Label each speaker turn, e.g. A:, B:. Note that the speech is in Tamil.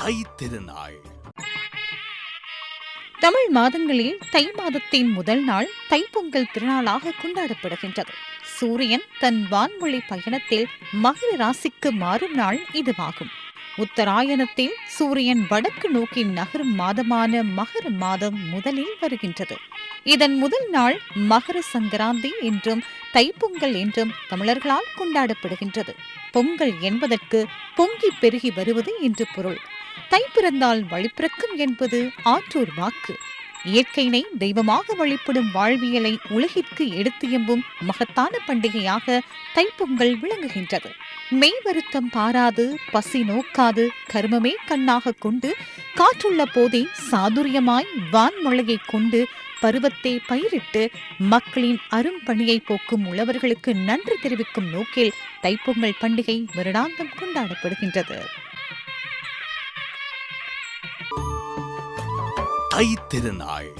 A: தை திருநாள்.
B: தமிழ் மாதங்களில் தை மாதத்தின் முதல் நாள் தைப்பொங்கல் திருநாளாக கொண்டாடப்படுகின்றது. சூரியன் தன் வான்மொழி பயணத்தில் மகர ராசிக்கு மாறும் நாள் இதுவாகும். உத்தராயணத்தில் சூரியன் வடக்கு நோக்கி நகரும் மாதமான மகர மாதம் முதலில் வருகின்றது. இதன் முதல் நாள் மகர சங்கராந்தி என்றும் தைப்பொங்கல் என்றும் தமிழர்களால் கொண்டாடப்படுகின்றது. பொங்கல் என்பதற்கு பொங்கி பெருகி வருவது என்று பொருள். தை பிறந்தால் வழிபிறக்கும் என்பது ஆற்றோர் வாக்கு. இயற்கையினை தெய்வமாக வழிபடும் வாழ்வியலை உலகிற்கு எடுத்து எம்பும் மகத்தான பண்டிகையாக தைப்பொங்கல் விளங்குகின்றது. மெய் வருத்தம் பாராது பசி நோக்காது கர்மமே கண்ணாக கொண்டு காற்றுள்ள போதே சாதுரியமாய் வான்மொழியை கொண்டு பருவத்தை பயிரிட்டு மக்களின் அரும்பணியை போக்கும் உழவர்களுக்கு நன்றி தெரிவிக்கும் நோக்கில் தைப்பொங்கல் பண்டிகை வருடாந்தம் கொண்டாடப்படுகின்றது.
A: தை திருநாள்